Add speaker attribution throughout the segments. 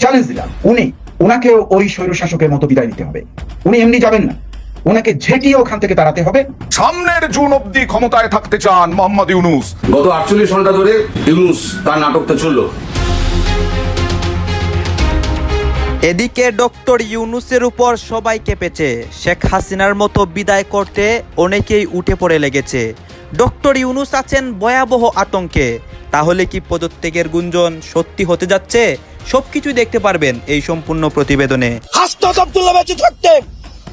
Speaker 1: Challenge দিলাম। উনি ওনাকেও ওই স্বৈর শাসকের মতো বিদায় দিতে হবে। উনি এমনি যাবেন না। ওনাকে ঝেঁটিয়ে ওখান থেকে তাড়াতে হবে।
Speaker 2: সামনের জুন অব্দি ক্ষমতায় থাকতে চান মোহাম্মদ ইউনুস।
Speaker 3: গত আটচল্লিশ ঘণ্টা ধরে ইউনুস তার নাটকটা চলল।
Speaker 4: এদিকে ডক্টর ইউনুসের উপর সবাই কেঁপেছে। শেখ হাসিনার মতো বিদায় করতে অনেকেই উঠে পড়ে লেগেছে। ডক্টর ইউনুস আছেন ভয়াবহ আতঙ্কে। তাহলে কি পদত্যাগের গুঞ্জন সত্যি হতে যাচ্ছে? সবকিছুই দেখতে পারবেন এই সম্পূর্ণ প্রতিবেদনে।
Speaker 5: হাসনাত আব্দুল্লাহ বেঁচে থাকতে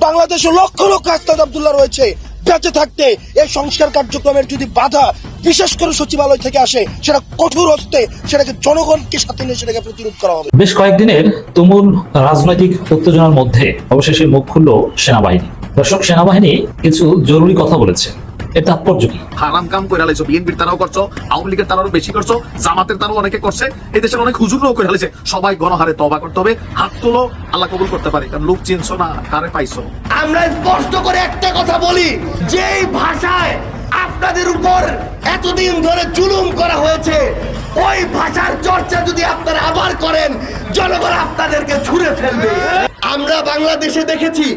Speaker 5: বাংলাদেশে লক্ষ লক্ষ হাসনাত আব্দুল্লাহ রয়েছে বেঁচে থাকতে। এই সংস্কার কার্যক্রমের যদি বাধা বিশেষ করে সচিবালয় থেকে আসে সেটা কঠোর হস্তে সেটাকে জনগণকে সাথে নিয়ে সেটাকে প্রতিরোধ করা হবে।
Speaker 6: বেশ কয়েকদিনের তুমুল রাজনৈতিক উত্তেজনার মধ্যে অবশেষে মুখ খুলল সেনাবাহিনী। দর্শক সেনাবাহিনী কিছু জরুরি কথা বলেছে। এর তাৎপর্য
Speaker 7: হারাম কাম করে লাইছো বিএনপির তারাও করছ আওয়ামী লীগের তারাও বেশি করছ জামাতের তারাও অনেকে করছে এই দেশের অনেক হুজুরও করে লাইছে সবাই গণহারে তবা করতে হবে হাত তোলো আল্লাহ কবুল করতে পারে কারণ লোক চিনছো না কারে পাইছো।
Speaker 8: আমরা স্পষ্ট করে একটা কথা বলি যেই ভাষায় আপনাদের উপর এতদিন ধরে জুলুম করা হয়েছে ওই ভাষার চর্চা যদি আপনারা আবার করেন জনগণ আপনাদেরকে ছুঁড়ে ফেলবে। আমরা বাংলাদেশে দেখেছি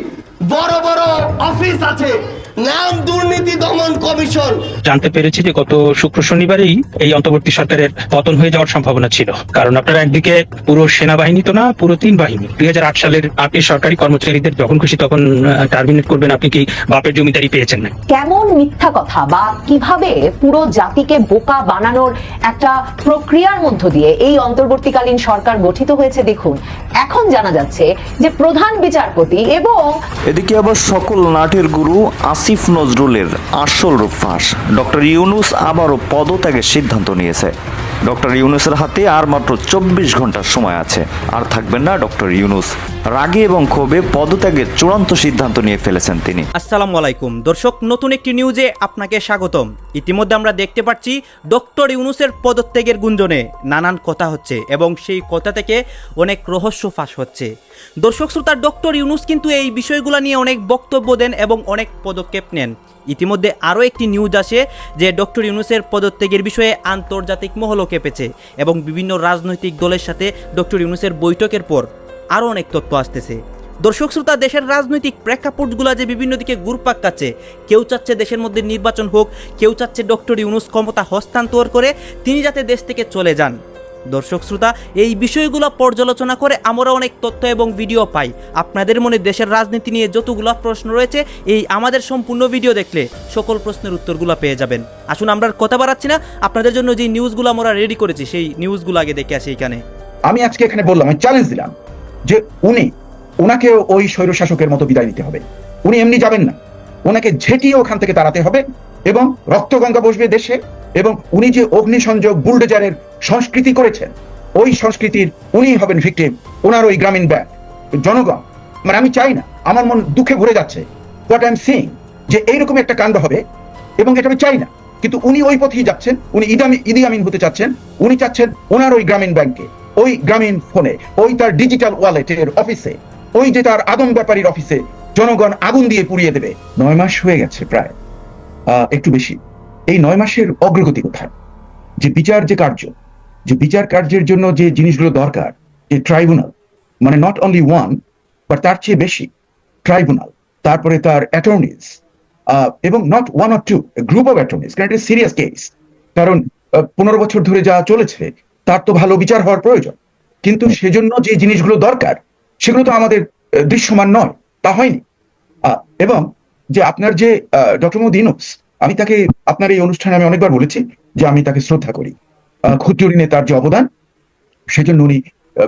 Speaker 8: বড় বড় অফিস আছে নাম দুর্নীতি দমন কমিশন।
Speaker 9: জানতে পেরেছি যে গত শুক্র শনিবারেই এই অন্তর্বর্তী সরকারের পতন হয়ে যাওয়ার সম্ভাবনা ছিল। কারণ আপনারা একদিকে পুরো সেনাবাহিনী তো না পুরো তিন বাহিনী। দুই সালের আপনি সরকারি কর্মচারীদের যখন খুশি তখন টার্মিনেট করবেন আপনি কি বাপের জমিদারি পেয়েছেন না?
Speaker 10: কেমন মিথ্যা কথা? বা কীভাবে পুরো জাতিকে বোকা বানানোর একটা প্রক্রিয়ার মধ্য দিয়ে এই অন্তর্বর্তীকালীন সরকার গঠিত হয়েছে দেখুন। এখন জানা যাচ্ছে যে প্রধান বিচারপতি এবং
Speaker 11: এদিকে আবার সকল নাটের গুরু আসিফ নজরুলের আসল রূপ ফাঁস। ডক্টর ইউনুস আবারও পদত্যাগের সিদ্ধান্ত নিয়েছে। ডক্টর ইউনুসের হাতে আর মাত্র চব্বিশ ঘণ্টার সময় আছে। আর থাকবেন না ডক্টর ইউনুস। রাগে এবং ক্ষোভে পদত্যাগের চূড়ান্ত সিদ্ধান্ত নিয়ে ফেলেছেন তিনি।
Speaker 4: আসসালামু আলাইকুম। দর্শক, নতুন একটি নিউজে আপনাকে স্বাগতম। ইতিমধ্যে আমরা দেখতে পাচ্ছি ডক্টর ইউনুসের পদত্যাগের গুঞ্জনে নানান কথা হচ্ছে এবং সেই কথা থেকে অনেক রহস্য ফাঁস হচ্ছে। দর্শক শ্রোতা, ডক্টর ইউনুস কিন্তু এই বিষয়গুলো নিয়ে অনেক বক্তব্য দেন এবং অনেক পদক্ষেপ নেন। ইতিমধ্যে আরও একটি নিউজ আসে যে ডক্টর ইউনুসের পদত্যাগের বিষয়ে আন্তর্জাতিক মহলও কেঁপেছে এবং বিভিন্ন রাজনৈতিক দলের সাথে ডক্টর ইউনুসের বৈঠকের পর আরও অনেক তথ্য আসতেছে। দর্শক শ্রোতা, দেশের রাজনৈতিক প্রেক্ষাপটগুলো যে বিভিন্ন দিকে ঘুরপাক কাচ্ছে কেউ চাচ্ছে দেশের মধ্যে নির্বাচন হোক, কেউ চাচ্ছে ডক্টর ইউনুস ক্ষমতা হস্তান্তর করে তিনি যাতে দেশ থেকে চলে যান। দর্শক শ্রোতা, এই বিষয়গুলো পর্যালোচনা করে আমরা অনেক তথ্য এবং ভিডিও পাই। আপনাদের মনে দেশের রাজনীতি নিয়ে যতগুলো প্রশ্ন রয়েছে, এই আমাদের সম্পূর্ণ ভিডিও দেখলে সকল প্রশ্নের উত্তরগুলো পেয়ে যাবেন। আসুন, আমরা কথা বাড়াচ্ছি না। আপনাদের জন্য যে নিউজগুলো আমরা রেডি করেছি, সেই নিউজগুলো আগে দেখে আসি এখানে।
Speaker 1: আমি আজকে এখানে বললাম, আমি চ্যালেঞ্জ দিলাম যে উনি ওনাকেও ওই স্বৈরশাসকের মতো বিদায় দিতে হবে। উনি এমনি যাবেন না। ওনাকে ঝেঁটিয়ে ওখান থেকে তাড়াতে হবে এবং রক্তগঙ্গা বসবে দেশে এবং উনি যে অগ্নিসংযোগ বুলডোজারের সংস্কৃতি করেছেন, ওই সংস্কৃতির উনি হবেন ভিকটিম ওনার ওই গ্রামীণ ব্যাংক। জনগণ মানে আমি চাই না, আমার মন দুঃখে ভরে যাচ্ছে হোয়াট আই এম সিং যে এইরকম একটা কাণ্ড হবে এবং এটা আমি চাই না, কিন্তু উনি ওই পথেই যাচ্ছেন, উনি ইদামি ইদি আমিন হতে চাচ্ছেন, উনি চাচ্ছেন ওনার ওই গ্রামীণ ব্যাংকে, ওই গ্রামীণ ফোনে, ওই তার ডিজিটাল ওয়ালেটের অফিসে ওই যে তার আদম ব্যাপারীর অফিসে জনগণ আগুন দিয়ে পুড়িয়ে দেবে। নয় মাস হয়ে গেছে প্রায়। আহ, একটু বেশি। এই নয় মাসের অগ্রগতি কোথায়? যে বিচার যে কার্য যে বিচার কার্যের জন্য যে জিনিসগুলো দরকার যে ট্রাইব্যুনাল মানে নট অনলি ওয়ান বাট তার চেয়ে বেশি ট্রাইব্যুনাল তারপরে তার অ্যাটর্নিজ এবং not one or two group of attorneys কারণ এটা সিরিয়াস কেস কারণ পনেরো বছর ধরে যা চলেছে তার তো ভালো বিচার হওয়ার প্রয়োজন। কিন্তু সেজন্য যে জিনিসগুলো দরকার সেগুলো তো আমাদের দৃশ্যমান নয়। তা হয়নি। এবং যে আপনার যে ডক্টর মোহাম্মদ ইউনুস, আমি তাকে, আপনার এই অনুষ্ঠানে আমি অনেকবার বলেছি যে আমি তাকে শ্রদ্ধা করি। ক্ষুদ্র ঋণে তার যে অবদান, সেজন্য উনি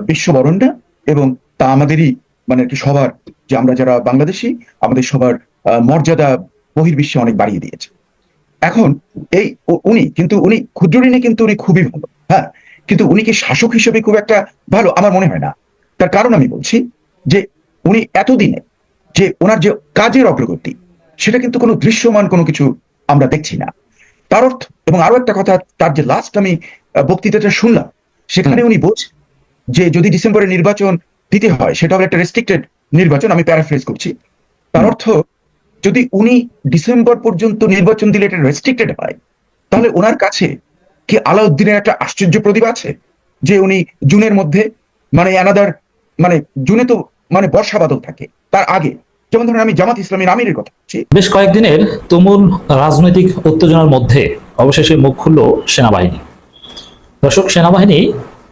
Speaker 1: বিশ্ববরণটা এবং তা আমাদেরই মানে কি সবার, যে আমরা যারা বাংলাদেশি, আমাদের সবার মর্যাদা বহির্বিশ্বে অনেক বাড়িয়ে দিয়েছে। এখন এই উনি কিন্তু, উনি ক্ষুদ্র ঋণে কিন্তু উনি খুবই ভালো হ্যাঁ? কিন্তু উনি কি শাসক হিসেবে খুব একটা ভালো? আমার মনে হয় না। তার কারণ আমি বলছি যে উনি এতদিনে যে ওনার যে কাজের অগ্রগতি সেটা কিন্তু কোনো দৃশ্যমান কোনো কিছু আমরা দেখছি না। তার অর্থ এবং আরও একটা কথা তার যে লাস্ট আমি বক্তৃতাটা শুনলাম সেখানে উনি বলছেন যে যদি ডিসেম্বরে নির্বাচন দিতে হয় সেটা হবে একটা রেস্ট্রিক্টেড নির্বাচন আমি প্যারাফ্রেজ করছি। তার অর্থ যদি উনি ডিসেম্বর পর্যন্ত নির্বাচন দিলে এটা রেস্ট্রিক্টেড হয় তাহলে ওনার কাছে কি আলাউদ্দিনের একটা আশ্চর্য প্রদীপ আছে? যে উনি জুনের মধ্যে মানে অ্যানাদার মানে জুনে তো মানে বর্ষা বাদল থাকে তার আগে। যেমন ধরেন আমি জামাত ইসলামীর আমিরের কথা
Speaker 6: বেশ কয়েকদিনের তুমুল রাজনৈতিক উত্তেজনার মধ্যে অবশেষে মুখ খুলল সেনাবাহিনী। দর্শক, সেনাবাহিনী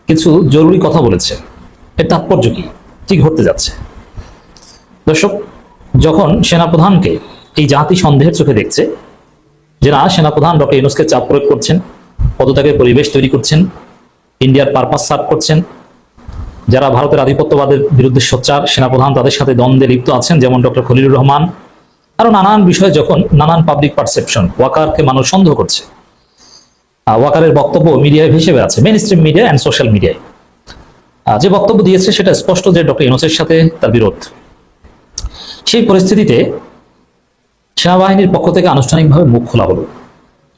Speaker 6: কিছু জরুরি কথা বলেছে। এর তাৎপর্য কি? কি ঘটতে যাচ্ছে? দর্শক, যখন সেনাপ্রধানকে এই জাতি সন্দেহের চোখে দেখছে যে না সেনাপ্রধান ডক্টর ইউনুসকে চাপ প্রয়োগ করছেন, পদত্যাগের পরিবেশ তৈরি করছেন, ইন্ডিয়ার পারপাস সার্ভ করছেন যারা ভারতের আধিপত্যবাদের বিরুদ্ধে সোচ্চার, সেনাপ্রধান তাদের সাথে দ্বন্দ্বে লিপ্ত আছেন, যেমন ডক্টর খলিলুর রহমান। আরও নানান বিষয়ে যখন নানান পাবলিক পারসেপশন ওয়াকারকে মানুষ সন্দেহ করছে। ওয়াকারের বক্তব্য মিডিয়ায় ভেসে আছে mainstream media and social মিডিয়ায় যে বক্তব্য দিয়েছে সেটা স্পষ্ট যে ডক্টর ইউনুসের সাথে তার বিরোধ। সেই পরিস্থিতিতে সেনাবাহিনীর পক্ষ থেকে আনুষ্ঠানিকভাবে মুখ খোলা হলো।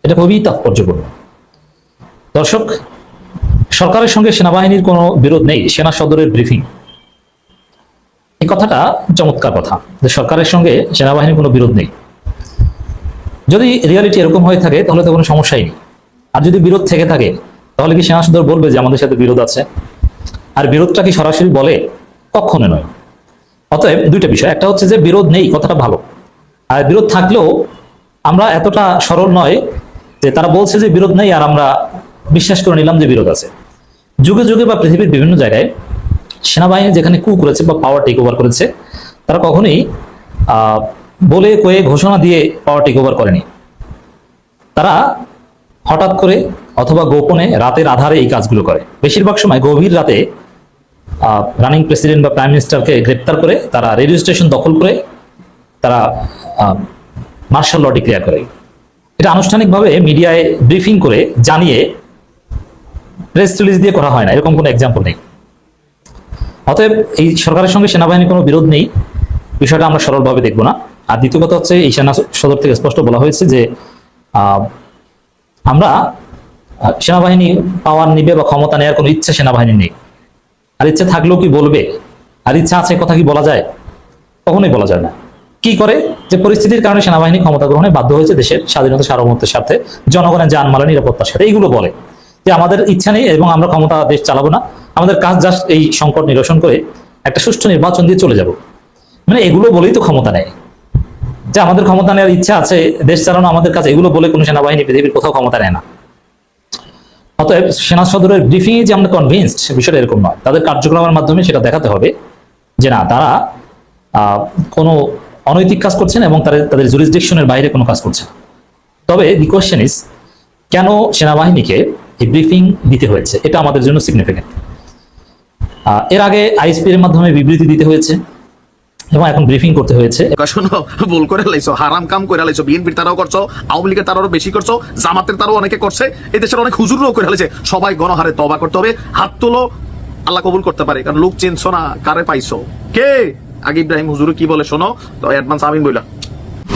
Speaker 6: এটা খুবই তাৎপর্যপূর্ণ। দর্শক সরকারের সঙ্গে সেনাবাহিনীর কোনো বিরোধ নেই, সেনা সদরের ব্রিফিং এই কথাটা চমৎকার কথা, যে সরকারের সঙ্গে সেনাবাহিনীর কোনো বিরোধ নেই। যদি রিয়ালিটি এরকম হয়ে থাকে, তাহলে তো কোনো সমস্যাই নেই। আর যদি বিরোধ থেকে থাকে, তাহলে কি সেনা সদর বলবে যে আমাদের সাথে বিরোধ আছে? আর বিরোধটা কি সরাসরি বলে? কখনো নয়। অতএব দুইটা বিষয়, একটা হচ্ছে যে বিরোধ নেই, কথাটা ভালো। আর বিরোধ থাকলেও আমরা এতটা সরল নয় যে তারা বলছে যে বিরোধ নেই আর আমরা বিশ্বাস করে নিলাম যে বিরোধ আছে। যুগে যুগে বা পৃথিবীর বিভিন্ন জায়গায় সেনাবাহিনী যেখানে কু করেছে বা পাওয়ার টেক ওভার করেছে, তারা কখনোই বলে কয়ে ঘোষণা দিয়ে পাওয়ার টেক ওভার করেনি। তারা হঠাৎ করে অথবা গোপনে রাতের আধারে এই কাজগুলো করে। বেশিরভাগ সময় গভীর রাতে রানিং প্রেসিডেন্ট বা প্রাইম মিনিস্টারকে গ্রেপ্তার করে, তারা রেডিও স্টেশন দখল করে, তারা মার্শাল ল ডিক্লেয়ার করে। এটা আনুষ্ঠানিকভাবে মিডিয়ায় ব্রিফিং করে জানিয়ে প্রেস রিলিজ দিয়ে করা হয় না, এরকম কোনো এক্সাম্পল নেই। অতএব এই সরকারের সঙ্গে সেনাবাহিনীর কোনো বিরোধ নেই, বিষয়টা আমরা সরলভাবে দেখব না। আর দ্বিতীয় কথা হচ্ছে, এই সেনা সদর থেকে স্পষ্ট বলা হয়েছে যে আমরা সেনাবাহিনী পাওয়ার নিবে বা ক্ষমতা নেওয়ার কোনো ইচ্ছা সেনাবাহিনী নেই। আর ইচ্ছা থাকলেও কি বলবে? আর ইচ্ছা আছে কথা কি বলা যায়? কখনোই বলা যায় না। কি করে? যে পরিস্থিতির কারণে সেনাবাহিনী ক্ষমতা গ্রহণে বাধ্য হয়েছে দেশের স্বাধীনতা সার্বভৌমত্বের স্বার্থে, জনগণের জানমালের নিরাপত্তার সাথে এইগুলো বলে। যে আমাদের ইচ্ছা নেই এবং আমরা ক্ষমতা দেশ চালাবো না, আমাদের কাজ জাস্ট এই সংকট নিরসন করে একটা সুষ্ঠু নির্বাচন দিয়ে চলে যাব। মানে এগুলো বলেই তো ক্ষমতা নেয় যে আমাদের ক্ষমতা নেওয়ার ইচ্ছা আছে, দেশ চালানো আমাদের কাছে এগুলো বলে কোনো সেনাবাহিনী পৃথিবীর কোথাও ক্ষমতা নেয় না। অতএব সেনা সদরের ব্রিফিং যে আমরা কনভিন্সড বিষয়টা এরকম নয়। তাদের কার্যক্রমের মাধ্যমে সেটা দেখাতে হবে যে না, তারা কোনো অনৈতিক কাজ করছেন এবং তাদের তাদের জুরিসডিকশনের বাইরে কোনো কাজ করছে তবে দি কোয়েশ্চেন ইজ কেন সেনাবাহিনীকে এই ব্রিফিং দিতে হয়েছে। এটা আমাদের জন্য সিগনিফিকেন্ট এর আগে আইএসপি এর মাধ্যমে বিবৃতি দিতে হয়েছে এবং এখন ব্রিফিং করতে হয়েছে।
Speaker 7: শোনো ভুল করে লাইছো হারাম কাম করে লাইছো বিএনপির তারাও করছ আওয়ামী লীগের তারাও বেশি করছ জামাতের তারাও অনেকে করছে এই দেশের অনেক হুজুরও করে লাইছে। সবাই গণহারে তবা করতে হবে হাত তোলো আল্লাহ কবুল করতে পারে কারণ লোক চিনছো না কারে পাইছো? কে? আগে ইব্রাহিম হুজুর কি বলে শোনো তো অ্যাডভান্স আমিন বইলা।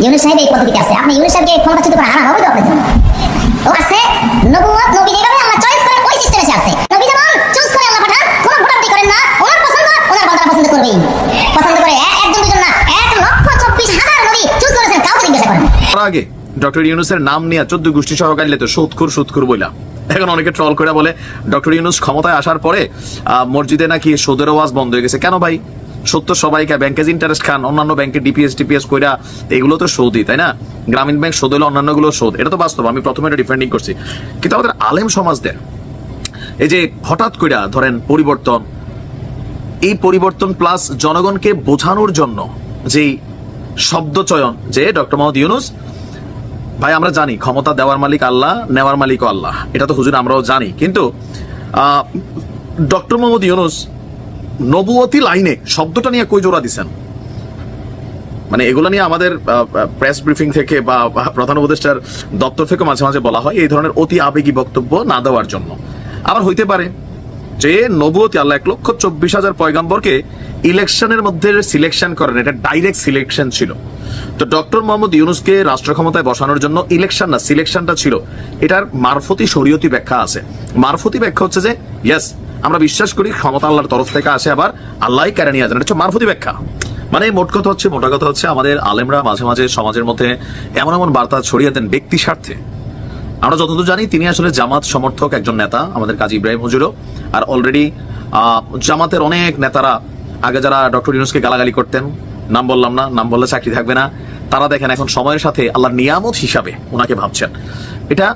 Speaker 12: ইউনুস সাহেব এই পদ্ধতিতে আছে। আপনি ইউনুস সাহেবকে ক্ষমতাচ্যুত করে আনা হবে তো আপনার জন্য। ও আছে? নবুয়ত নবী যেভাবে আল্লাহ চয়েস ওই সিস্টেমে সে আছে। নবী যেমন চুজ করে আল্লাহ পাঠান, কোন ভোটাভুটি করেন না, ওনার পছন্দ, ওনার বান্দারা পছন্দ করবেই। পছন্দ করে দুজন না, এক লক্ষ চব্বিশ হাজার নবী চুজ করেছেন, কাউকে জিজ্ঞাসা করেন
Speaker 7: আগে ডক্টর ইউনুসের নাম নিয়ে চোদ্দ গোষ্ঠী সহকারী তো সুৎখুর সুৎখুর বইলা এখন অনেকে ট্রল করে বলে, ডক্টর ইউনুস ক্ষমতায় আসার পরে মসজিদে নাকি সুদের আওয়াজ বন্ধ হয়ে গেছে? কেন ভাই? সত্য সবাইকে ব্যাংকে ইন্টারেস্ট খান, অন্যান্য ব্যাংকে ডিপিএস টিপিএস কইরা এগুলো তো সৌদি তাই না? গ্রামীণ ব্যাংক সুদ হলে অন্যান্যগুলো সুদ, এটা তো বাস্তব, আমি প্রথমে এটা ডিফেন্ডিং করছি। কিন্তু আমাদের আলেম সমাজদের, এই যে হঠাৎ কইরা ধরেন পরিবর্তন, এই পরিবর্তন প্লাস জনগণকে বোঝানোর জন্য যেই শব্দ চয়ন, যে ডক্টর মোহাম্মদ ইউনুস, ভাই আমরা জানি, ক্ষমতা দেওয়ার মালিক আল্লাহ, নেওয়ার মালিকও আল্লাহ, এটা তো হুজুর আমরাও জানি, কিন্তু ডক্টর মোহাম্মদ ইউনুস নবুয়তি লাইনে শব্দটা নিয়ে কই জোড়া দিছেন? মানে এগুলো নিয়ে আমাদের প্রেস ব্রিফিং থেকে বা প্রধান উপদেষ্টার দপ্তর থেকে মাঝে মাঝে বলা হয় এই ধরনের অতি আবেগী বক্তব্য না দেওয়ার জন্য। আবার হইতে পারে যে নবুয়তি আল্লাহ এক লক্ষ চব্বিশ হাজার পয়গাম্বরকে ইলেকশনের মধ্যে সিলেকশন করেন, এটা ডাইরেক্ট সিলেকশন ছিল। তো ডক্টর মোহাম্মদ ইউনুসকে রাষ্ট্র ক্ষমতায় বসানোর জন্য ইলেকশন না সিলেকশনটা ছিল। এটার মারফতি শরীয়তি ব্যাখ্যা আছে। মারফতি ব্যাখ্যা হচ্ছে যে ইয়েস আমরা বিশ্বাস করি ক্ষমতা আল্লাহর তরফ থেকে আসে আবার আল্লাহ কেড়ে নিয়ে যান এটা হচ্ছে ব্যাখ্যা। মানে মোট কথা হচ্ছে, মোটা কথা হচ্ছে আমাদের আলেমরা মাঝে মাঝে সমাজের মধ্যে এমন এমন বার্তা ছড়িয়ে দেন ব্যক্তি স্বার্থে। আমরা যতদূর জানি, তিনি আসলে জামাত সমর্থক একজন নেতা, আমাদের কাজী ইব্রাহিম হুজুরও। আর অলরেডি জামাতের অনেক নেতারা, আগে যারা ডক্টর ইউনুসকে গালাগালি করতেন, নাম বললাম না, নাম বললে চাকরি থাকবে না, তারা দেখেন এখন সময়ের সাথে আল্লাহ নিয়ামত হিসাবে ওনাকে ভাবছেন। এটা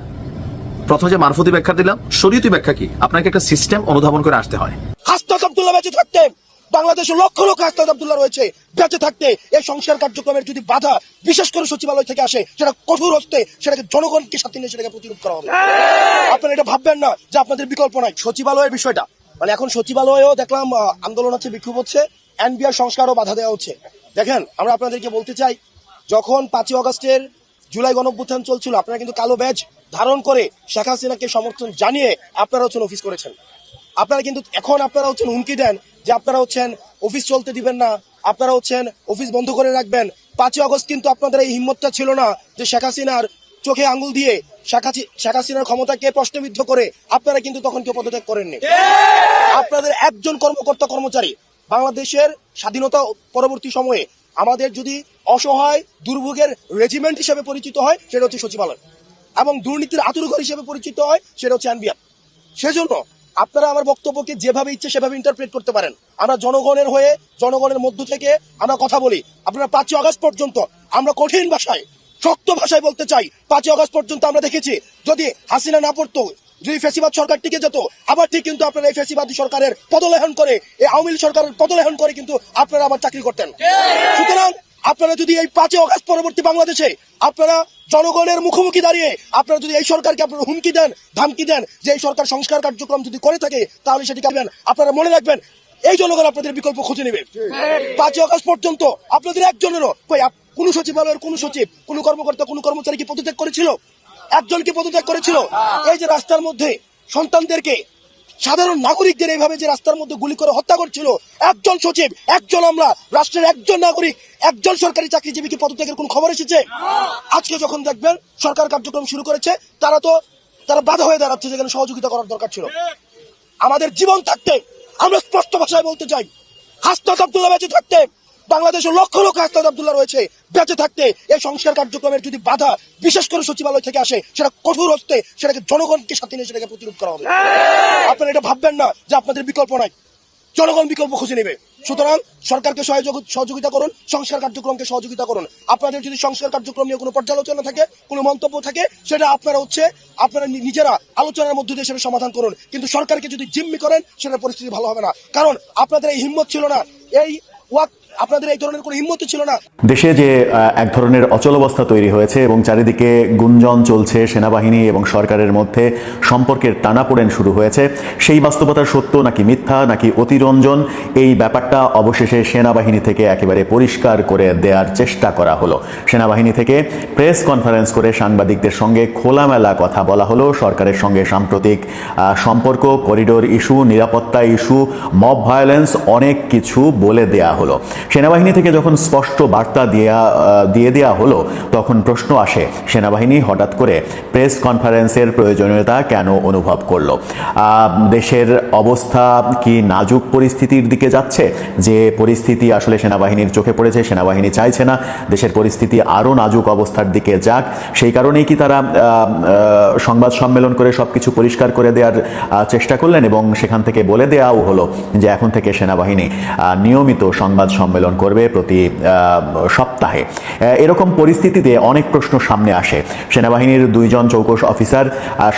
Speaker 7: প্রথমে যে মারফতি ব্যাখ্যা দিলাম, শরীয়তি ব্যাখ্যা কি? আপনাকে একটা সিস্টেম অনুধাবন করে আসতে হয়।
Speaker 5: বেঁচে থাকতে বাংলাদেশে লক্ষ লক্ষ আব্দুল্লাহ রয়েছে বেঁচে থাকতে। এই সংস্কার কার্যক্রমের যদি বাধা বিশেষ করে সচিবালয় থেকে আসে, সেটা কঠোর হস্তে সেটাকে জনগণকে সাথে নিয়ে সেটাকে প্রতিরোধ করা হবে। আপনারা এটা ভাববেন না যে আপনাদের বিকল্প নাই। সচিবালয়ের বিষয়টা মানে এখন সচিবালয়েও দেখলাম আন্দোলন হচ্ছে, বিক্ষোভ হচ্ছে এনবিআর সংস্কারও বাধা দেওয়া হচ্ছে। দেখেন, আমরা আপনাদেরকে বলতে চাই, যখন পাঁচই অগস্টের জুলাই গণঅভ্যুত্থান চলছিল, আপনারা কিন্তু কালো ব্যাজ ধারণ করে শেখ হাসিনাকে সমর্থন জানিয়ে আপনারা হচ্ছেন অফিস করেছেন। আপনারা কিন্তু এখন আপনারা হচ্ছেন হুমকি দেন যে আপনারা হচ্ছেন অফিস চলতে দিবেন না, আপনারা হচ্ছেন অফিস বন্ধ করে রাখবেন। পাঁচই আগস্ট কিন্তু আপনাদের এই হিম্মতটা ছিল না যে শেখ হাসিনার চোখে আঙ্গুল দিয়ে শেখ হাসিনার ক্ষমতাকে প্রশ্নবিদ্ধ করে আপনারা কিন্তু তখন কেউ পদত্যাগ করেননি। আপনাদের একজন কর্মকর্তা কর্মচারী বাংলাদেশের স্বাধীনতা পরবর্তী সময়ে আমাদের যদি অসহায় দুর্ভোগের রেজিমেন্ট হিসেবে পরিচিত হয়, সেটা হচ্ছে সচিবালয়। এবং দুর্নীতির আতুরঘর হিসেবে পরিচিত হয়, সেটা হচ্ছে এনবিআর সেজন্য আপনারা আমার বক্তব্যকে যেভাবে ইচ্ছে সেভাবে ইন্টারপ্রেট করতে পারেন। আমরা জনগণের হয়ে, জনগণের মধ্য থেকে আমরা কথা বলি। আপনারা পাঁচই আগস্ট পর্যন্ত আমরা কঠিন ভাষায়, শক্ত ভাষায় বলতে চাই। পাঁচই আগস্ট পর্যন্ত আমরা দেখেছি, যদি হাসিনা না পড়তো, যদি ফেসিবাদ সরকার টিকে যেত, আবার ঠিক কিন্তু আপনারা এই ফেসিবাদী সরকারের পদলেহন করে, এই আওয়ামী সরকারের পদলেহন করে কিন্তু আপনারা আবার চাকরি করতেন। সুতরাং আপনারা যদি এই পাঁচই অগাস্ট পরবর্তী বাংলাদেশে আপনারা জনগণের মুখোমুখি দাঁড়িয়ে আপনারা যদি এই সরকারকে আপনারা হুমকি দেন, ধামকি দেন যে এই সরকার সংস্কার কার্যক্রম যদি করে থাকে, তাহলে সেটি করবেন আপনারা মনে রাখবেন, এই জনগণ আপনাদের বিকল্প খুঁজে নেবে। পাঁচই অগাস্ট পর্যন্ত আপনাদের একজনেরও কই কোন সচিবালয়ের কোন সচিব, কোন কর্মকর্তা, কোন কর্মচারী কি পদত্যাগ করেছিল? একজন কি পদত্যাগ করেছিল? এই যে রাস্তার মধ্যে সন্তানদেরকে সাধারণ নাগরিকদের এইভাবে যে রাস্তার মধ্যে গুলি করে হত্যা করছিল, একজন সচিব, একজন আমরা, রাষ্ট্রের একজন নাগরিক, একজন সরকারি চাকরিজীবী কি পদত্যাগের কোন খবর এসেছে? আজকে যখন দেখবেন সরকার কার্যক্রম শুরু করেছে, তারা তো, তারা বাধা হয়ে দাঁড়াচ্ছে যেখানে সহযোগিতা করার দরকার ছিল। আমাদের জীবন থাকতে, আমরা স্পষ্ট ভাষায় বলতে চাই বেঁচে থাকতে বাংলাদেশে লক্ষ লক্ষ হাসনাত আব্দুল্লাহ রয়েছে। বেঁচে থাকতে এই সংস্কার কার্যক্রমের যদি বাধা বিশেষ করে সচিবালয় থেকে আসে, সেটা কঠোর হস্তে সেটাকে জনগণকে সাথে নিয়ে সেটাকে প্রতিরোধ করা হবে। আপনারা এটা ভাববেন না যে আপনাদের বিকল্প নাই। জনগণ বিকল্প খুঁজে নেবে। সুতরাং সরকারকে সহযোগ সহযোগিতা করুন, সংস্কার কার্যক্রমকে সহযোগিতা করুন। আপনাদের যদি সংস্কার কার্যক্রম নিয়ে কোনো পর্যালোচনা থাকে, কোনো মন্তব্য থাকে, সেটা আপনারা হচ্ছে আপনারা নিজেরা আলোচনার মধ্যে দিয়ে সেটা সমাধান করুন। কিন্তু সরকারকে যদি জিম্মি করেন সেটা পরিস্থিতি ভালো হবে না। কারণ আপনাদের এই হিম্মত ছিল না। এই ওয়াক আপনাদের এই ধরনের কোনো হিম্মত ছিল না?
Speaker 13: দেশে যে এক ধরনের অচলাবস্থা তৈরি হয়েছে এবং চারিদিকে গুঞ্জন চলছে সেনাবাহিনী এবং সরকারের মধ্যে সম্পর্কের টানাপোড়েন শুরু হয়েছে, সেই বাস্তবতা সত্য নাকি মিথ্যা, নাকি অতিরঞ্জন, এই ব্যাপারটা অবশেষে সেনাবাহিনী থেকে একেবারে পরিষ্কার করে দেওয়ার চেষ্টা করা হলো। সেনাবাহিনী থেকে প্রেস কনফারেন্স করে সাংবাদিকদের সঙ্গে খোলামেলা কথা বলা হলো। সরকারের সঙ্গে সাম্প্রতিক সম্পর্ক, করিডোর ইস্যু, নিরাপত্তা ইস্যু, মব ভায়োলেন্স অনেক কিছু বলে দেয়া হলো। সেনাবাহিনী থেকে যখন স্পষ্ট বার্তা দেয়া দিয়ে দেয়া হলো, তখন প্রশ্ন আসে, সেনাবাহিনী হঠাৎ করে প্রেস কনফারেন্সের প্রয়োজনীয়তা কেন অনুভব করল? দেশের অবস্থা কি নাজুক পরিস্থিতির দিকে যাচ্ছে? যে পরিস্থিতি আসলে সেনাবাহিনীর চোখে পড়েছে, সেনাবাহিনী চাইছে না, দেশের পরিস্থিতি আরও নাজুক অবস্থার দিকে যাক, সেই কারণেই কি তারা সংবাদ সম্মেলন করে সবকিছু পরিষ্কার করে দেওয়ার চেষ্টা করলেন এবং সেখান থেকে বলে দেওয়াও হলো যে এখন থেকে সেনাবাহিনী নিয়মিত সংবাদ সম্মেলন করবে প্রতি সপ্তাহে। এরকম পরিস্থিতিতে অনেক প্রশ্ন সামনে আসে। সেনাবাহিনীর দুইজন চৌকস অফিসার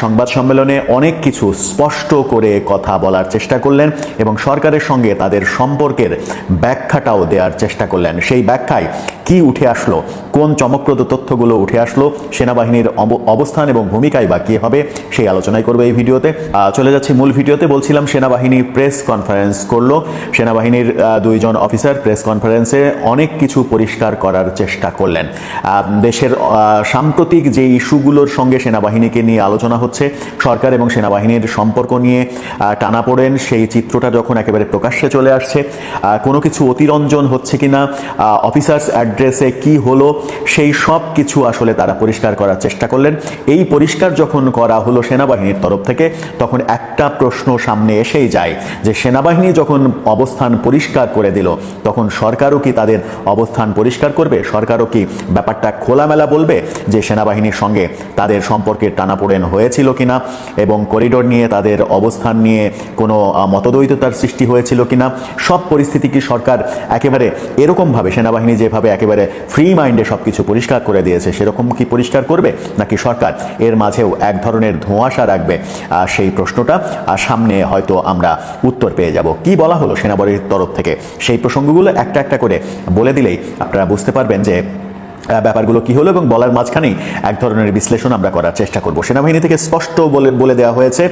Speaker 13: সংবাদ সম্মেলনে অনেক কিছু স্পষ্ট করে কথা বলার চেষ্টা করলেন এবং সরকারের সঙ্গে তাদের সম্পর্কের ব্যাখ্যাটাও দেওয়ার চেষ্টা করলেন। সেই ব্যাখ্যায় কি উঠে আসলো? কোন চমকপ্রদ তথ্যগুলো উঠে আসলো? সেনাবাহিনীর অব- অবস্থান এবং ভূমিকায় বা কি হবে সেই আলোচনাই করবে এই ভিডিওতে। চলে যাচ্ছি মূল ভিডিওতে। বলছিলাম সেনাবাহিনী প্রেস কনফারেন্স করল। সেনাবাহিনীর দুইজন অফিসার প্রেস কনফারেন্সে অনেক কিছু পরিষ্কার করার চেষ্টা করলেন। দেশের সাম্প্রতিক যে ইস্যুগুলোর সঙ্গে সেনাবাহিনীকে নিয়ে আলোচনা হচ্ছে সরকার এবং সেনাবাহিনীর সম্পর্ক নিয়ে আহ, টানাপোড়েন সেই চিত্রটা যখন একেবারে প্রকাশ্যে চলে আসছে কোনো কিছু অতিরঞ্জন হচ্ছে কিনা অফিসার্স অ্যাট অ্যাড্রেসে কি হলো, সেই সব কিছু আসলে তারা পরিষ্কার করার চেষ্টা করলেন। এই পরিষ্কার যখন করা হলো সেনাবাহিনীর তরফ থেকে, তখন একটা প্রশ্ন সামনে এসেই যায় যে, সেনাবাহিনী যখন অবস্থান পরিষ্কার করে দিল, তখন সরকারও কি তাদের অবস্থান পরিষ্কার করবে? সরকারও কি ব্যাপারটা খোলামেলা বলবে যে, সেনাবাহিনীর সঙ্গে তাদের সম্পর্কে টানাপোড়েন হয়েছিল কিনা এবং করিডোর নিয়ে তাদের অবস্থান নিয়ে কোনো মতদ্বৈততার সৃষ্টি হয়েছিল কিনা? সব পরিস্থিতি কি সরকার একেবারে এরকমভাবে, সেনাবাহিনী যেভাবে একেবারে ফ্রি মাইন্ডে সব কিছু পরিষ্কার করে দিয়েছে। সেরকম কি পরিষ্কার করবে? নাকি সরকার এর মাঝেও এক ধরনের ধোঁয়াশা রাখবে? সেই প্রশ্নটা। আর সামনে হয়তো আমরা উত্তর পেয়ে যাব। কি বলা হলো সেনাবাহিনীর তরফ থেকে? সেই প্রসঙ্গগুলো একটা একটা করে বলে দিলেই আপনারা বুঝতে পারবেন যে ব্যাপারগুলো কি হলো এবং বলার মাঝখানেই এক ধরনের বিশ্লেষণ আমরা করার চেষ্টা করব। সেনাবাহিনী থেকে স্পষ্ট বলে বলে দেওয়া হয়েছে,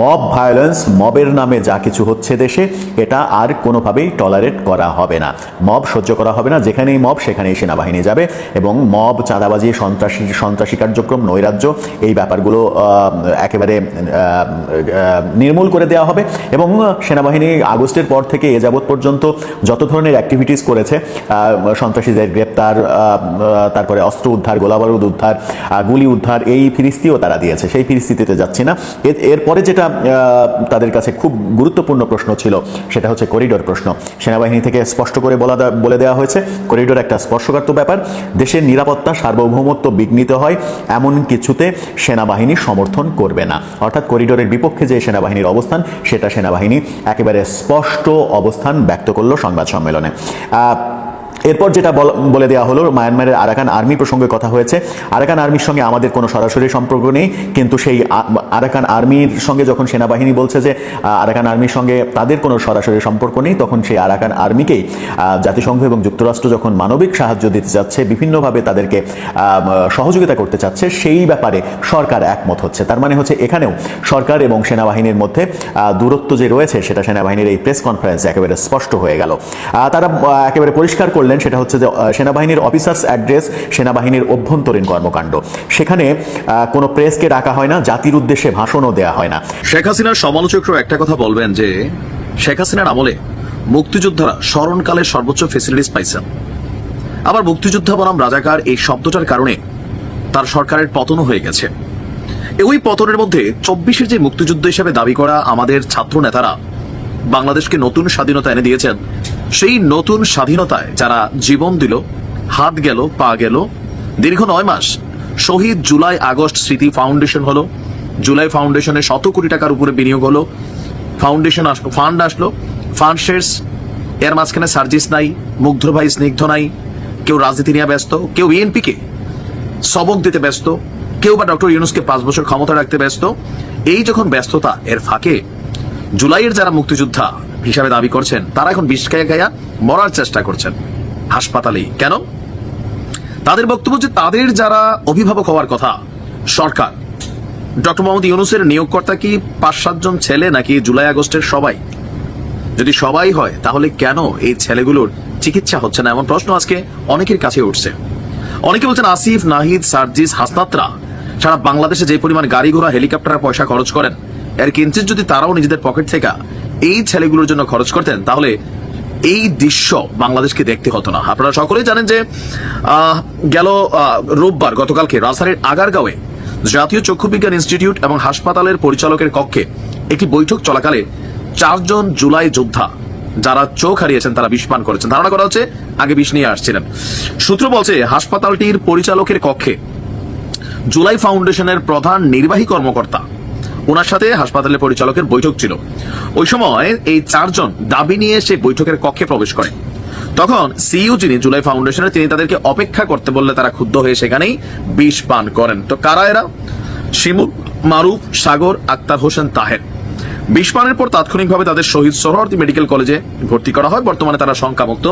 Speaker 13: মব ভায়োলেন্স, মবের নামে যা কিছু হচ্ছে দেশে, এটা আর কোনোভাবেই টলারেট করা হবে না। মব সহ্য করা হবে না, যেখানেই মব, সেখানেই সেনাবাহিনী যাবে এবং মব, চাঁদাবাজি, সন্ত্রাসী সন্ত্রাসী কার্যক্রম, নৈরাজ্য, এই ব্যাপারগুলো একেবারে নির্মূল করে দেওয়া হবে এবং সেনাবাহিনী আগস্টের পর থেকে এ যাবৎ পর্যন্ত যত ধরনের অ্যাক্টিভিটিস করেছে সন্ত্রাসীদের গ্রেপ্তার তারপরে অস্ত্র উদ্ধার, গোলাবারুদ উদ্ধার গুলি উদ্ধার, এই ফিরিস্তিও তারা দিয়েছে। সেই ফিরিস্তিতে যাচ্ছি না। এর- এরপরে যেটা তাদের কাছে খুব গুরুত্বপূর্ণ প্রশ্ন ছিল, সেটা হচ্ছে করিডোর প্রশ্ন। সেনাবাহিনী থেকে স্পষ্ট করে বলা বলে দেওয়া হয়েছে, করিডোর একটা স্পর্শকাতর ব্যাপার। দেশের নিরাপত্তা, সার্বভৌমত্ব বিঘ্নিত হয়, এমন কিছুতে সেনাবাহিনী সমর্থন করবে না। অর্থাৎ করিডোরের বিপক্ষে যে সেনাবাহিনীর অবস্থান, সেটা সেনাবাহিনী একেবারে স্পষ্ট অবস্থান ব্যক্ত করল সংবাদ সম্মেলনে। এরপর যেটা বল- দেওয়া হলো, মায়ানমারের আরাকান আর্মি প্রসঙ্গে কথা হয়েছে। আরাকান আর্মির সঙ্গে আমাদের কোনো সরাসরি সম্পর্ক নেই, কিন্তু সেই আরাকান আর্মির সঙ্গে যখন সেনাবাহিনী বলছে যে আরাকান আর্মির সঙ্গে তাদের কোনো সরাসরি সম্পর্ক নেই, তখন সেই আরাকান আর্মিকেই জাতিসংঘ এবং যুক্তরাষ্ট্র যখন মানবিক সাহায্য দিতে যাচ্ছে, বিভিন্নভাবে তাদেরকে সহযোগিতা করতে চাচ্ছে, সেই ব্যাপারে সরকার একমত হচ্ছে। তার মানে হচ্ছে এখানেও সরকার এবং সেনাবাহিনীর মধ্যে দূরত্ব যে রয়েছে, সেটা সেনাবাহিনীর এই প্রেস কনফারেন্সে একেবারে স্পষ্ট হয়ে গেল। তারা একেবারে পরিষ্কার করলেন সেটা হচ্ছে যে সেনাবাহিনীর অফিসার্স অ্যাড্রেস সেনাবাহিনীর অভ্যন্তরীণ কর্মকাণ্ড। সেখানে কোনো প্রেসকে ডাকা হয় না, জাতির উদ্দেশ্যে ভাষণও দেওয়া হয় না।
Speaker 7: শেখ হাসিনার সমালোচকরা একটা কথা বলবেন যে, শেখ হাসিনার আমলে মুক্তিযোদ্ধারা স্মরণকালে সর্বোচ্চ ফেসিলিটিস পাইছেন। আবার মুক্তিযোদ্ধা বনাম রাজাকার এই শব্দটার কারণে তার সরকারের পতনও হয়ে গেছে। ওই পতনের মধ্যে চব্বিশের যে মুক্তিযুদ্ধ হিসেবে দাবি করা আমাদের ছাত্র নেতারা বাংলাদেশকে নতুন স্বাধীনতা এনে দিয়েছেন। সেই নতুন স্বাধীনতায় যারা জীবন দিল, হাত গেল, পা গেল, দীর্ঘ নয় মাস শহীদ জুলাই আগস্ট স্মৃতি ফাউন্ডেশন হলো। জুলাই ফাউন্ডেশনে শত কোটি টাকার উপরে বিনিয়োগ হলো। ফাউন্ডেশন আসলো ফান্ড আসলো। ফান্ড শেয়ার্স, এর মাঝখানে সার্জিস নাই, মুগ্ধ ভাই স্নিগ্ধ নাই, কেউ রাজনীতি নিয়ে ব্যস্ত, কেউ বিএনপিকে সবক দিতে ব্যস্ত, কেউ বা ডক্টর ইউনুসকে পাঁচ বছর ক্ষমতা রাখতে ব্যস্ত। এই যখন ব্যস্ততা এর ফাঁকে জুলাইয়ের যারা মুক্তিযোদ্ধা হিসাবে দাবি করছেন, তারা এখন বিষ খায়া খায়া মরার চেষ্টা করছেন হাসপাতালেই। কেন? তাদের বক্তব্য যে তাদের যারা অভিভাবক হওয়ার কথা, সরকার। ডক্টর মোহাম্মদ ইউনুসের নিয়োগকর্তা কি পাঁচ সাতজন ছেলে নাকি জুলাই আগস্টের সবাই? যদি সবাই হয়, তাহলে কেন এই ছেলেগুলোর চিকিৎসা হচ্ছে না? এমন প্রশ্ন আজকে অনেকের কাছে উঠছে। অনেকে বলছেন, আসিফ, নাহিদ, সার্জিস, হাসনাতরা সারা বাংলাদেশে যে পরিমাণ গাড়ি ঘোড়া হেলিকপ্টার পয়সা খরচ করেন এর কিঞ্চিত যদি তারাও নিজেদের পকেট থেকে এই ছেলেগুলোর জন্য খরচ করতেন, তাহলে এই দৃশ্য বাংলাদেশকে দেখতে হতো না। আপনারা সকলেই জানেন যে গেল রোববার গতকালকে রাজধানীর আগারগাঁওয়ে জাতীয় চক্ষু বিজ্ঞান ইনস্টিটিউট এবং হাসপাতালের পরিচালকের কক্ষে একটি বৈঠক চলাকালে চারজন জুলাই যোদ্ধা যারা চোখ হারিয়েছেন, তারা বিষ পান করেছেন। ধারণা করা হচ্ছে আগে বিষ নিয়ে আসছিলেন। সূত্র বলছে, হাসপাতালটির পরিচালকের কক্ষে জুলাই ফাউন্ডেশনের প্রধান নির্বাহী কর্মকর্তা ওনার সাথে হাসপাতালের পরিচালকের বৈঠক ছিল। ওই সময় এই চারজন দাবি নিয়ে সেই বৈঠকের কক্ষে প্রবেশ করে। তখন সিইউ যিনি জুলাই ফাউন্ডেশনের তিনি তাদেরকে অপেক্ষা করতে বললে তারা ক্ষুব্ধ হয়ে সেখানেই বিষ পান করেন। তো কারা এরা? শিমুল মারুফ, সাগর, আক্তার হোসেন, তাহের। বিষ পানের পর তাৎক্ষণিকভাবে তাদের শহীদ সোহরাওয়ার্দী মেডিকেল কলেজে ভর্তি করা হয়। বর্তমানে তারা শঙ্কামুক্ত।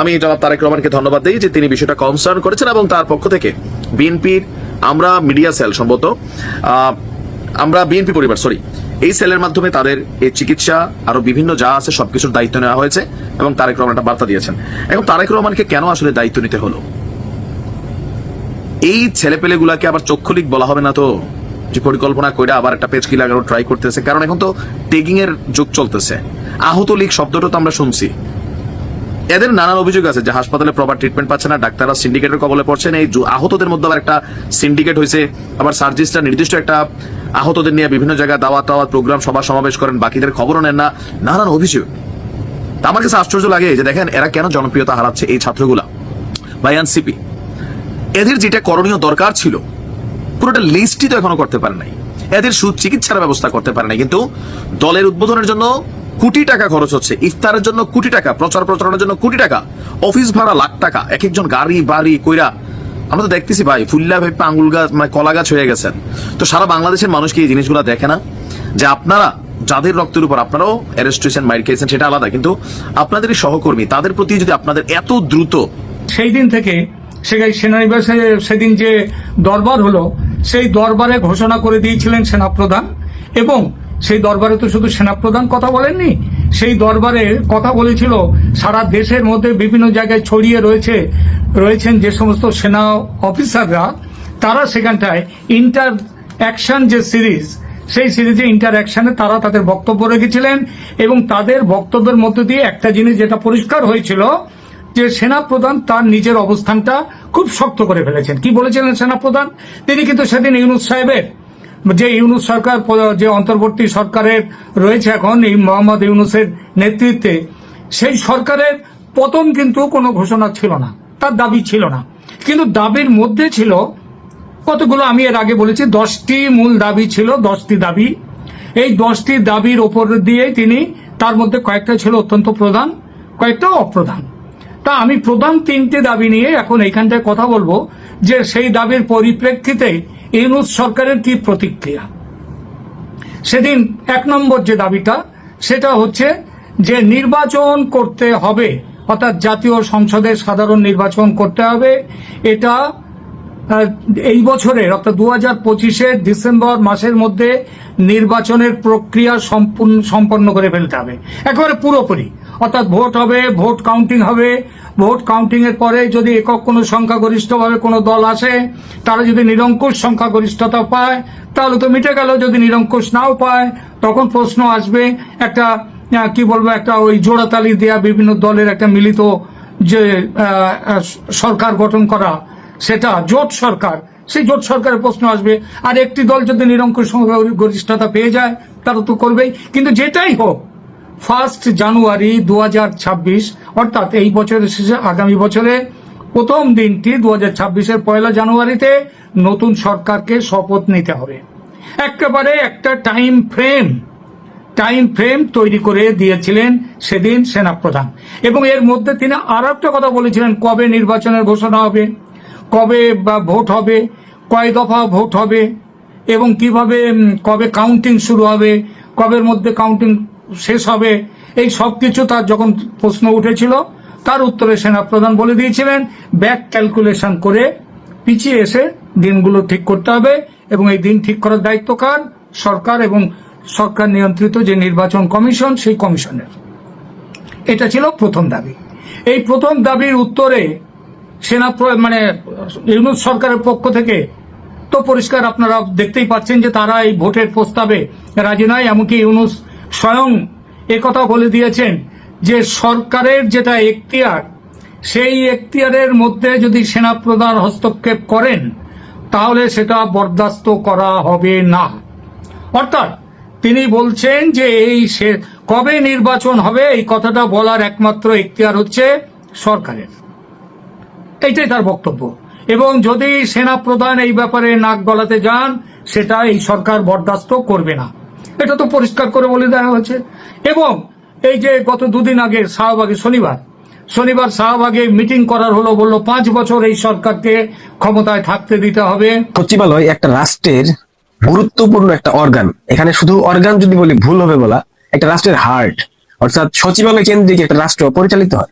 Speaker 7: আমি জনাব তারেক রহমানকে ধন্যবাদ দিই যে তিনি বিষয়টা কনসার্ন করেছেন এবং তার পক্ষ থেকে বিএনপির আমরা মিডিয়া সেল সম্ভবত আমরা বিএনপি পরিবার সরি এই সেলের মাধ্যমে তাদের এই চিকিৎসা, আরও বিভিন্ন যা আছে সবকিছুর দায়িত্ব নেওয়া হয়েছে এবং তারেক রহমান একটা বার্তা দিয়েছেন। এখন তারেক রহমানকে কেন আসলে দায়িত্ব নিতে হলো? এই ছেলেপেলেগুলাকে আবার চক্ষুলিক বলা হবে না তো? যে পরিকল্পনা করে আবার একটা পেজকি লাগানো ট্রাই করতেছে। কারণ এখন তো টেগিং এর যুগ চলতেছে। আহত লীগ শব্দটা তো আমরা শুনছি। এদের নানান অভিযোগ আছে যে হাসপাতালে প্রপার ট্রিটমেন্ট পাচ্ছে না, ডাক্তাররা সিন্ডিকেটের কবলে পড়ছেন এই আহতদের মধ্যে আবার একটা সিন্ডিকেট হয়েছে আবার সার্জিস্টরা নির্দিষ্ট একটা আহতদের নিয়ে বিভিন্ন জায়গায় দাওয়াত টাওয়াত প্রোগ্রাম, সভা সমাবেশ করেন, বাকিদের খবরও নেন না। নানান অভিযোগ। আমার কাছে আশ্চর্য লাগে যে দেখেন, এরা কেন জনপ্রিয়তা হারাচ্ছে এই ছাত্রগুলা? বা এনসিপি। এদের যেটা করণীয় দরকার ছিল, পুরোটা লিস্টই তো এখনও করতে পারে নাই। এদের সুচিকিৎসার ব্যবস্থা করতে পারে নাই। কিন্তু দলের উদ্বোধনের জন্য কোটি টাকা খরচ হচ্ছে, ইফতারের জন্য কোটি টাকা, প্রচার প্রচারণের জন্য কোটি টাকা, অফিস ভাড়া লাখ টাকা, এক একজন গাড়ি বাড়ি কইরা আমরা তো দেখতেছি ভাই, ফুল্লা ভাই আঙ্গুল গাছ মানে কলা গাছ হয়ে গেছেন। তো সারা বাংলাদেশের মানুষ কি এই জিনিসগুলো দেখে না যে আপনারা যাদের রক্তের উপর আপনারাও অ্যারেস্ট হয়েছেন, মাইর খেয়েছেন, সেটা আলাদা। কিন্তু আপনাদের সহকর্মী, তাদের প্রতি যদি আপনাদের এত দ্রুত
Speaker 9: সেই দিন থেকে সেখানে সেনানিবাসে সেদিন যে দরবার হলো, সেই দরবারে ঘোষণা করে দিয়েছিলেন সেনাপ্রধান। এবং সেই দরবারে তো শুধু সেনাপ্রধান কথা বলেননি সেই দরবারে কথা বলেছিল, সারা দেশের মধ্যে বিভিন্ন জায়গায় ছড়িয়ে রয়েছে, রয়েছেন যে সমস্ত সেনা অফিসাররা, তারা সেখানটায় ইন্টার অ্যাকশন যে সিরিজ, সেই সিরিজে ইন্টার অ্যাকশনে তারা তাদের বক্তব্য রেখেছিলেন এবং তাদের বক্তব্যের মধ্য দিয়ে একটা জিনিস যেটা পরিষ্কার হয়েছিল, যে সেনাপ্রধান তার নিজের অবস্থানটা খুব শক্ত করে ফেলেছেন। কি বলেছিলেন সেনাপ্রধান? তিনি কিন্তু সেদিন ইউনুস সাহেবের যে ইউনুস সরকার, যে অন্তর্বর্তী সরকারের রয়েছে এখন, এই মোহাম্মদ ইউনুসের নেতৃত্বে, সেই সরকারের পতন কিন্তু কোনো ঘোষণা ছিল না, তার দাবি ছিল না। কিন্তু দাবির মধ্যে ছিল কতগুলো, আমি এর আগে বলেছি, দশটি মূল দাবি ছিল, দশটি দাবি। এই দশটি দাবির ওপর দিয়ে তিনি, তার মধ্যে কয়েকটা ছিল অত্যন্ত প্রধান, কয়েকটা অপ্রধান। তা আমি প্রধান তিনটে দাবি নিয়ে এখন এইখানটায় কথা বলব, যে সেই দাবির পরিপ্রেক্ষিতে ইউনুস সরকারের কি প্রতিক্রিয়া? সেদিন এক নম্বর যে দাবিটা, সেটা হচ্ছে যে নির্বাচন করতে হবে, অর্থাৎ জাতীয় সংসদে সাধারণ নির্বাচন করতে হবে। এটা এই বছরের, অর্থাৎ দু হাজার পঁচিশের ডিসেম্বর মাসের মধ্যে নির্বাচনের প্রক্রিয়া সম্পূর্ণ, সম্পন্ন করে ফেলতে হবে। একেবারে পুরোপুরি। অর্থাৎ ভোট হবে, ভোট কাউন্টিং হবে। ভোট কাউন্টিং এর পরে যদি একক কোনো সংখ্যাগরিষ্ঠভাবে কোনো দল আসে, তারা যদি নিরঙ্কুশ সংখ্যাগরিষ্ঠতা পায়, তাহলে তো মিটে গেল। যদি নিরঙ্কুশ নাও পায়, তখন প্রশ্ন আসবে একটা কি বলব, একটা ওই জোড়াতালি দেয়া বিভিন্ন দলের একটা মিলিত যে সরকার গঠন করা সেটা জোট সরকার। সেই জোট সরকারের প্রশ্ন আসবে, আর একটি দল যদি নিরঙ্কুশ গরিষ্ঠতা পেয়ে যায়, তারা তো করবেই। কিন্তু যেটাই হোক ফার্স্ট জানুয়ারি দু হাজার ছাব্বিশ, অর্থাৎ এই বছরের শেষে, আগামী বছরে প্রথম দিনটি দু হাজার ছাব্বিশের পয়লা জানুয়ারিতে নতুন সরকারকে শপথ নিতে হবে। একেবারে একটা টাইম ফ্রেম টাইম ফ্রেম তৈরি করে দিয়েছিলেন সেদিন সেনাপ্রধান। এবং এর মধ্যে তিনি আর একটা কথা বলেছিলেন, কবে নির্বাচনের ঘোষণা হবে। কবে ভোট হবে, কয় দফা ভোট হবে এবং কীভাবে কবে কাউন্টিং শুরু হবে, কবের মধ্যে কাউন্টিং শেষ হবে, এই সব কিছু তার যখন প্রশ্ন উঠেছিল, তার উত্তরে সেনাপ্রধান বলে দিয়েছিলেন, ব্যাক ক্যালকুলেশন করে পিছিয়ে এসে দিনগুলো ঠিক করতে হবে এবং এই দিন ঠিক করার দায়িত্ব কার? সরকার এবং সরকার নিয়ন্ত্রিত যে নির্বাচন কমিশন, সেই কমিশনের। এটা ছিল প্রথম দাবি। এই প্রথম দাবির উত্তরে সেনা মানে ইউনুস সরকারের পক্ষ থেকে তো পরিষ্কার আপনারা দেখতেই পাচ্ছেন যে তারা এই ভোটের প্রস্তাবে রাজি নয়, এমনকি ইউনুস স্বয়ং কথা বলে দিয়েছেন যে সরকারের যেটা এখতিয়ার, সেই এখতিয়ারের মধ্যে যদি সেনাপ্রধান হস্তক্ষেপ করেন, তাহলে সেটা বরদাস্ত করা হবে না। অর্থাৎ তিনি বলছেন যে এই কবে নির্বাচন হবে, এই কথাটা বলার একমাত্র এখতিয়ার হচ্ছে সরকারের। এইটাই তার বক্তব্য। এবং যদি সেনা প্রধান এই ব্যাপারে নাক গলাতে যান, সেটা এই সরকার বরদাস্ত করবে না। এটা তো পরিষ্কার করে বলে দেওয়া হয়েছে। এবং এই যে গত দুদিন আগে শাহবাগে শনিবার শনিবার শাহবাগে মিটিং করার হলো, বলল পাঁচ বছর এই সরকারকে ক্ষমতায় থাকতে দিতে হবে।
Speaker 14: সচিবালয় একটা রাষ্ট্রের গুরুত্বপূর্ণ একটা অর্গান এখানে শুধু অর্গান যদি বলি, ভুল হবে বলা, একটা রাষ্ট্রের হার্ট অর্থাৎ সচিবালয় কেন্দ্রিক একটা রাষ্ট্র পরিচালিত হয়।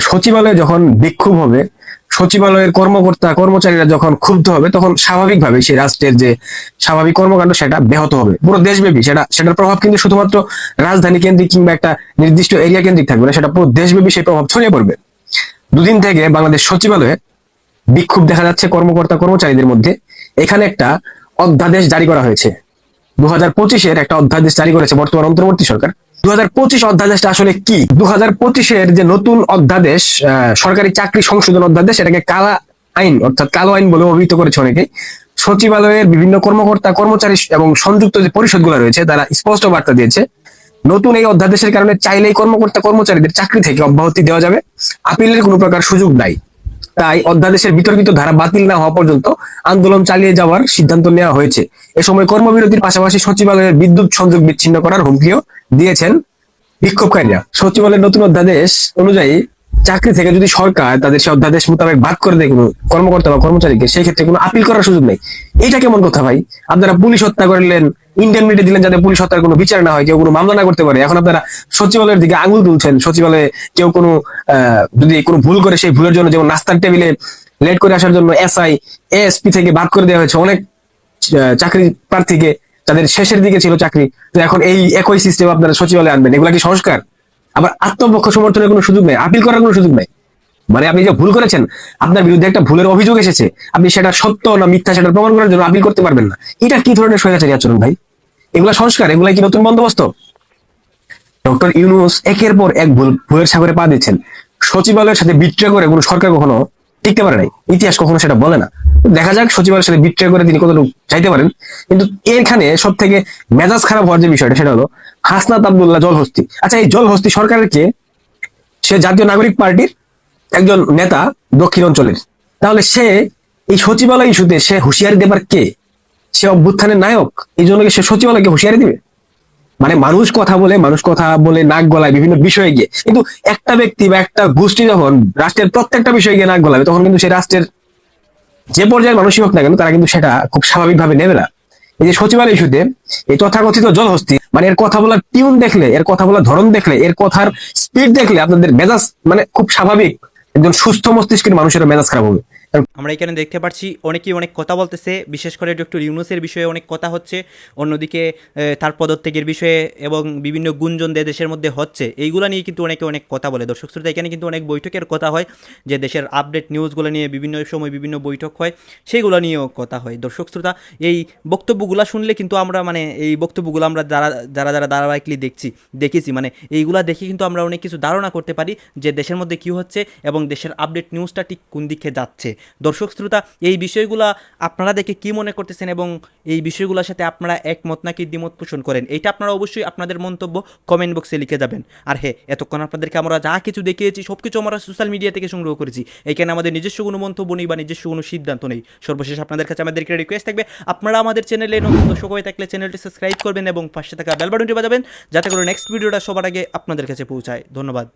Speaker 14: সচিবালয়ে যখন বিক্ষোভ হবে সচিবালয়ের কর্মকর্তা, কর্মচারীরা যখন ক্ষুব্ধ হবে, তখন স্বাভাবিকভাবে সেই রাষ্ট্রের যে স্বাভাবিক কর্মকাণ্ড, সেটা ব্যাহত হবে। পুরো দেশব্যাপী সেটা, সেটার প্রভাব কিন্তু শুধুমাত্র রাজধানী কেন্দ্রিক কিংবা একটা নির্দিষ্ট এরিয়া কেন্দ্রিক থাকবে না, সেটা পুরো দেশব্যাপী সেই প্রভাব ছড়িয়ে পড়বে। দুদিন থেকে বাংলাদেশ সচিবালয়ে বিক্ষোভ দেখা যাচ্ছে কর্মকর্তা, কর্মচারীদের মধ্যে। এখানে একটা অধ্যাদেশ জারি করা হয়েছে। দু হাজার পঁচিশের একটা অধ্যাদেশ জারি করেছে বর্তমান অন্তর্বর্তী সরকার। পঁচিশ অধ্যাদেশটা আসলে কি? দু হাজার যে নতুন অধ্যাদেশ সরকারি চাকরি সংশোধন অধ্যাদেশ, এটাকে কালা আইন, অর্থাৎ কালো আইন বলে অভিহিত করেছে সচিবালয়ের বিভিন্ন কর্মকর্তা, কর্মচারী এবং সংযুক্ত যে পরিষদগুলো রয়েছে, তারা স্পষ্ট বার্তা দিয়েছে, নতুন এই অধ্যাদেশের কারণে চাইলেই কর্মকর্তা, কর্মচারীদের চাকরি থেকে অব্যাহতি দেওয়া যাবে। আপিলের কোনো প্রকার সুযোগ নাই। তাই অধ্যাদেশের বিতর্কিত ধারা বাতিল না হওয়া পর্যন্ত আন্দোলন চালিয়ে যাওয়ার সিদ্ধান্ত নেওয়া হয়েছে। এ সময় কর্মবিরতির পাশাপাশি সচিবালয়ের বিদ্যুৎ সংযোগ বিচ্ছিন্ন করার হুমকিও দিয়েছেন বিক্ষোভকারীরা সচিবালয়ের নতুন অধ্যাদেশ অনুযায়ী চাকরি থেকে যদি সরকার তাদের সে অধ্যাদেশ মোতাবেক বাদ করে দেয় কোনো কর্মকর্তা বা কর্মচারীকে সেই ক্ষেত্রে কোনো আপিল করার সুযোগ নেই। এটা কেমন কথা ভাই? আপনারা পুলিশ হত্যা করলেন ইন্ডেমনিটি দিলেন যাতে পুলিশ হত্যার কোনো বিচার না হয়, কেউ কোনো মামলা না করতে পারে। এখন আপনারা সচিবালয়ের দিকে আঙুল তুলছেন, সচিবালয়ে কেউ কোনো যদি কোনো ভুল করে সেই ভুলের জন্য, যেমন নাস্তার টেবিলে লেট করে আসার জন্য এসআই এএসপি থেকে বাদ করে দেওয়া হয়েছে অনেক চাকরি প্রার্থীকে তাদের শেষের দিকে ছিল চাকরি। তো এখন এই একই সিস্টেম আপনারা সচিবালয়ে আনবেন। এগুলা কি সংস্কার? আবার আত্মপক্ষ সমর্থনের কোনো সুযোগ নেই, আপিল করার কোনো সুযোগ নেই। মানে আপনি যে ভুল করেছেন, আপনার বিরুদ্ধে একটা ভুলের অভিযোগ এসেছে, আপনি সেটা সত্য না মিথ্যা সেটা প্রমাণ করার জন্য আপিল করতে পারবেন না। এটা কি ধরনের স্বৈরাচারী আচরণ ভাই? এগুলা সংস্কার, এগুলা কি নতুন বন্দোবস্ত? ডক্টর ইউনুস একের পর এক ভুল, ভুলের সাগরে পা দিচ্ছেন। সচিবালয়ের সাথে বিট্রে করে কোনো সরকার কখনো টিকতে পারে নাই। ইতিহাস কখনো সেটা বলে না। দেখা যাক, সচিবালয়ের সাথে বিট্রে করে তিনি কতটুকু চাইতে পারেন। কিন্তু এখানে সব থেকে মেজাজ খারাপ হওয়ার যে বিষয়টা, সেটা হলো হাসনাত আবদুল্লাহ জলহস্তি। আচ্ছা এই জলহস্তি সরকারের কে? সে জাতীয় নাগরিক পার্টির একজন নেতা দক্ষিণ অঞ্চলের। তাহলে সে এই সচিবালয় ইস্যুতে সে হুঁশিয়ারি দেবার কে? সে অভ্যুত্থানের নায়ক? এই জন্য সে সচিবালয়কে হুঁশিয়ারি দিবে? মানে মানুষ কথা বলে, মানুষ কথা বলে নাক গলায় বিভিন্ন বিষয়ে গিয়ে। কিন্তু একটা ব্যক্তি বা একটা গোষ্ঠী যখন রাষ্ট্রের প্রত্যেকটা বিষয়ে গিয়ে নাক গলাবে, তখন কিন্তু সেই রাষ্ট্রের যে পর্যায়ের মানুষই হোক না কেন, তারা কিন্তু সেটা খুব স্বাভাবিকভাবে নেবে না। এই যে সচিবালয় ইস্যুতে এই তথাকথিত জলহস্তি মানে এর কথা বলার টিউন দেখলে, এর কথা বলার ধরন দেখলে, এর কথার স্পিড দেখলে আপনাদের মেজাজ মানে খুব স্বাভাবিক। একজন সুস্থ মস্তিষ্কের মানুষের মেজাজ খারাপ হবে।
Speaker 4: আমরা এখানে দেখতে পাচ্ছি অনেকেই অনেক কথা বলতেছে, বিশেষ করে ডক্টর ইউনুসের বিষয়ে অনেক কথা হচ্ছে, অন্যদিকে তার পদত্যাগের বিষয়ে এবং বিভিন্ন গুঞ্জন দে দেশের মধ্যে হচ্ছে, এইগুলো নিয়ে কিন্তু অনেকে অনেক কথা বলে। দর্শক শ্রোতা, এখানে কিন্তু অনেক বৈঠকের কথা হয়, যে দেশের আপডেট নিউজগুলো নিয়ে বিভিন্ন সময় বিভিন্ন বৈঠক হয় সেইগুলো নিয়েও কথা হয়। দর্শক শ্রোতা, এই বক্তব্যগুলো শুনলে কিন্তু আমরা মানে এই বক্তব্যগুলো আমরা যারা যারা যারা ধারাবাহিকলি দেখছি, দেখেছি মানে এইগুলা দেখে কিন্তু আমরা অনেক কিছু ধারণা করতে পারি, যে দেশের মধ্যে কী হচ্ছে এবং দেশের আপডেট নিউজটা ঠিক কোন দিকে যাচ্ছে। দর্শক শ্রোতা, এই বিষয়গুলো আপনারা দেখে কি মনে করতেছেন এবং এই বিষয়গুলোর সাথে আপনারা একমত নাকি দ্বিমত পোষণ করেন? এটা আপনারা অবশ্যই আপনাদের মন্তব্য কমেন্ট বক্সে লিখে যাবেন। আর হ্যাঁ এতক্ষণ আপনাদেরকে আমরা যা কিছু দেখিয়েছি সব কিছু আমরা সোশ্যাল মিডিয়া থেকে সংগ্রহ করেছি। এখানে আমাদের নিজস্ব কোনো মন্তব্য নেই বা নিজস্ব কোনো সিদ্ধান্ত নেই। সর্বশেষ আপনাদের কাছে আমাদেরকে রিকোয়েস্ট থাকবে, আপনারা আমাদের চ্যানেলে নতুন দর্শক হয়ে থাকলে চ্যানেলটি সাবস্ক্রাইব করবেন এবং পাশে থাকা বেল বাটনটি বাজাবেন, যাতে করে নেক্সট ভিডিওটা সবার আগে আপনাদের কাছে পৌঁছায়। ধন্যবাদ।